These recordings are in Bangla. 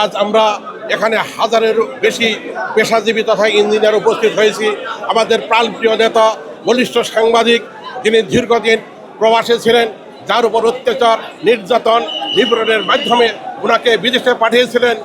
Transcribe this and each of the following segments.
আজ আমরা এখানে হাজারের বেশি পেশাজীবী তথা ইঞ্জিনিয়ার উপস্থিত হয়েছি। আমাদের প্রাণপ্রিয় নেতা, বলিষ্ঠ সাংবাদিক, যিনি দীর্ঘদিন প্রবাসে ছিলেন, যার উপর অত্যাচার, নির্যাতন নিপীড়নের মাধ্যমে ওনাকে বিদেশে পাঠিয়েছিলেন।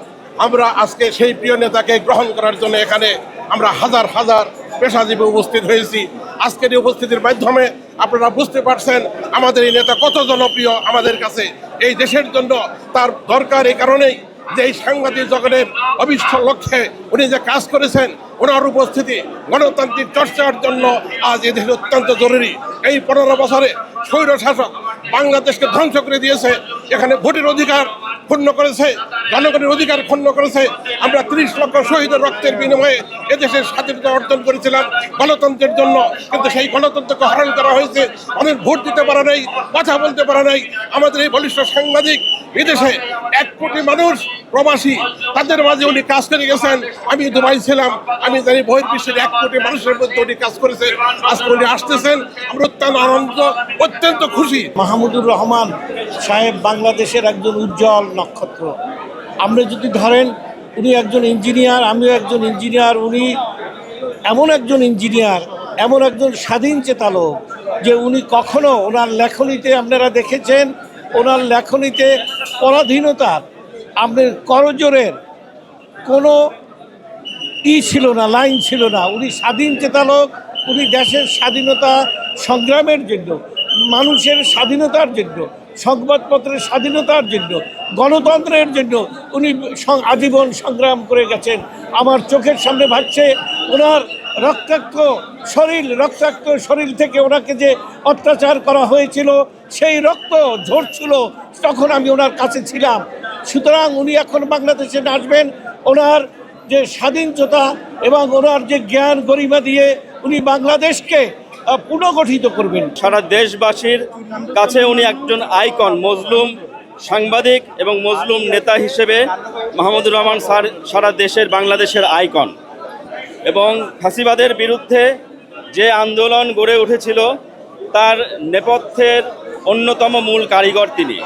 আমরা আজকে সেই প্রিয় নেতাকে গ্রহণ করার জন্য এখানে আমরা হাজার হাজার পেশাজীবী উপস্থিত হয়েছি। আজকের উপস্থিতির মাধ্যমে আপনারা বুঝতে পারছেন আমাদের এই নেতা কত জনপ্রিয় আমাদের কাছে। এই দেশের জন্য তার দরকার এই কারণেই যে এই সাংবাদিক জগতের অবিষ্ট লক্ষ্যে উনি যে কাজ করেছেন, ওনার উপস্থিতি গণতান্ত্রিক চর্চার জন্য আজ এদের অত্যন্ত জরুরি। এই পনেরো বছরে স্বৈর শাসক বাংলাদেশকে ধ্বংস করে দিয়েছে। এখানে ভোটের অধিকার ক্ষুণ্ণ করেছে, জনগণের অধিকার ক্ষুণ্ণ করেছে। আমরা ত্রিশ লক্ষ শহীদের রক্তের বিনিময়ে এদেশের স্বাধীনতা অর্জন করেছিলাম গণতন্ত্রের জন্য। কিন্তু সেই গণতন্ত্রকে হরণ করা হয়েছে। অনেক ভোট দিতে পারা নেই কথা বলতে পারা নেই। আমাদের এই বলিষ্ঠ সাংবাদিক বিদেশে এক কোটি মানুষ প্রবাসী, তাদের মাঝে উনি কাজ করে গেছেন। আমি দুবাই ছিলাম, আমি জানি বহির্বিশ্বের এক কোটি মানুষের মধ্যে উনি কাজ করেছেন আজকে উনি আসতেছেন, আমরা অত্যন্ত আনন্দ, অত্যন্ত খুশি। মাহমুদুর রহমান সাহেব বাংলাদেশের একজন উজ্জ্বল নক্ষত্র। আমরা যদি ধরেন উনি একজন ইঞ্জিনিয়ার আমিও একজন ইঞ্জিনিয়ার উনি এমন একজন ইঞ্জিনিয়ার এমন একজন স্বাধীন চেতা লোক যে উনি কখনো ওনার লেখনীতে আপনারা দেখেছেন, ওনার লেখনীতে পরাধীনতার, আপনার করজোরের কোনো ই ছিল না, লাইন ছিল না। উনি স্বাধীন চেতালক, উনি দেশের স্বাধীনতা সংগ্রামের জন্য, মানুষের স্বাধীনতার জন্য সংবাদপত্রের স্বাধীনতার জন্য, গণতন্ত্রের জন্য উনি আজীবন সংগ্রাম করে গেছেন। আমার চোখের সামনে ভাবছে ওনার রক্তাক্ত শরীর রক্তাক্ত শরীর থেকে ওনাকে যে অত্যাচার করা হয়েছিল, সেই রক্ত ঝরছিল, তখন আমি ওনার কাছে ছিলাম। সুতরাং উনি এখন বাংলাদেশে আসবেন ওনার যে স্বাধীনতা এবং ওনার যে জ্ঞান গরিমা দিয়ে উনি বাংলাদেশকে পুনর্গঠিত করবেন। সারা দেশবাসীর কাছে উনি একজন আইকন, মজলুম সাংবাদিক এবং মজলুম নেতা হিসেবে মাহমুদুর রহমান স্যার সারা দেশের, বাংলাদেশের আইকন। এবং ফাঁসিবাদের বিরুদ্ধে যে আন্দোলন গড়ে উঠেছিল, তার নেপথ্যের অন্যতম মূল কারিগর তিনি।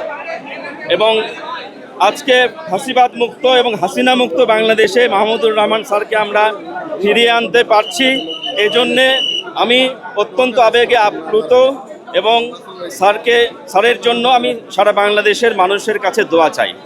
এবং আজকে ফাঁসিবাদ মুক্ত এবং হাসিনা মুক্ত বাংলাদেশে মাহমুদুর রহমান স্যারকে আমরা ফিরিয়ে আনতে পারছি। এই জন্যে আমি অত্যন্ত আবেগে আপ্লুত এবং স্যারকে, স্যারের জন্য আমি সারা বাংলাদেশের মানুষের কাছে দোয়া চাই।